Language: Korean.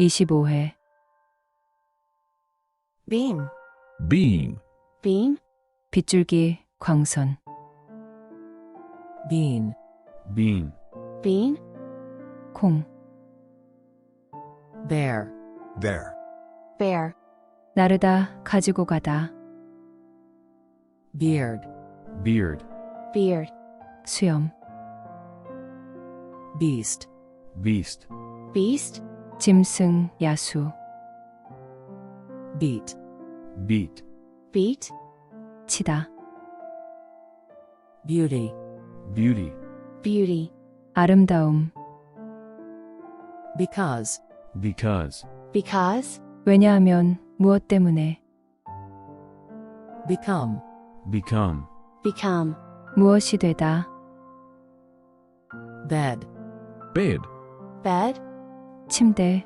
25회 beam, beam, beam, 빗줄기 광선 bean, bean, bean, 콩 bear, there, bear, 나르다 가지고 가다 beard, beard, beard, 수염 beast, beast, beast, 짐승 야수 beat, beat, beat, 치다 beauty, beauty, beauty, 아름다움 because, because, because, 왜냐하면 무엇 때문에 become, become, become, 무엇이 되다 bed, bed, bed, 침대